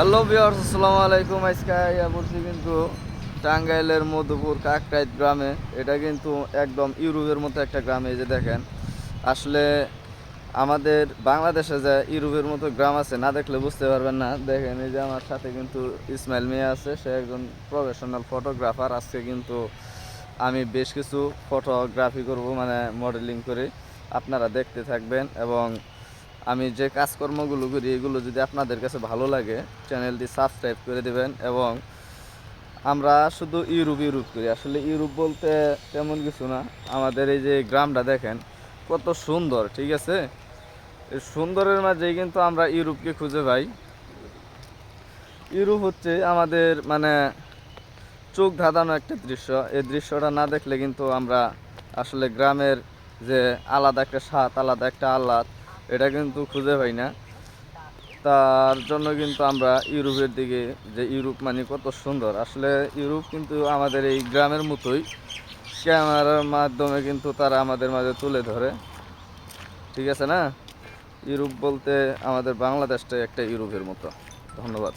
Hello বিয়ার্স আসসালামু আলাইকুম। আজকে বলছি কিন্তু টাঙ্গাইলের মধুপুর কাকরাইত গ্রামে। এটা কিন্তু একদম ইউরোপের মতো একটা গ্রামে, এই যে দেখেন। আসলে আমাদের বাংলাদেশে যে ইউরোপের মতো গ্রাম আছে, না দেখলে বুঝতে পারবেন না। দেখেন, এই যে আমার সাথে কিন্তু ইসমাইল মিয়া আছে। সে একজন প্রফেশনাল ফটোগ্রাফার আজকে কিন্তু আমি বেশ কিছু ফটোগ্রাফি করব মানে মডেলিং করে। আপনারা দেখতে থাকবেন এবং আমি যে কাজকর্মগুলো করি, এগুলো যদি আপনাদের কাছে ভালো লাগে, চ্যানেলটি সাবস্ক্রাইব করে দেবেন এবং আমরা শুধু ইউরোপ ইউরোপ করি। আসলে ইউরোপ বলতে তেমন কিছু না। আমাদের এই যে গ্রামটা দেখেন, কত সুন্দর, ঠিক আছে? এই সুন্দরের মাঝেই কিন্তু আমরা ইউরোপকে খুঁজে পাই। ইউরোপ হচ্ছে আমাদের মানে চোখ ধাঁধানো একটা দৃশ্য। এই দৃশ্যটা না দেখলে কিন্তু আমরা আসলে গ্রামের যে আলাদা একটা স্বাদ, আলাদা একটা আহ্লাদ এটা কিন্তু খুঁজে পাই না। তার জন্য কিন্তু আমরা ইউরোপের দিকে যে ইউরোপ মানে কত সুন্দর। আসলে ইউরোপ কিন্তু আমাদের এই গ্রামের মতোই। ক্যামেরার মাধ্যমে কিন্তু তারা আমাদের মাঝে তুলে ধরে। ঠিক আছে না? ইউরোপ বলতে আমাদের বাংলাদেশটা একটা ইউরোপের মতো। ধন্যবাদ।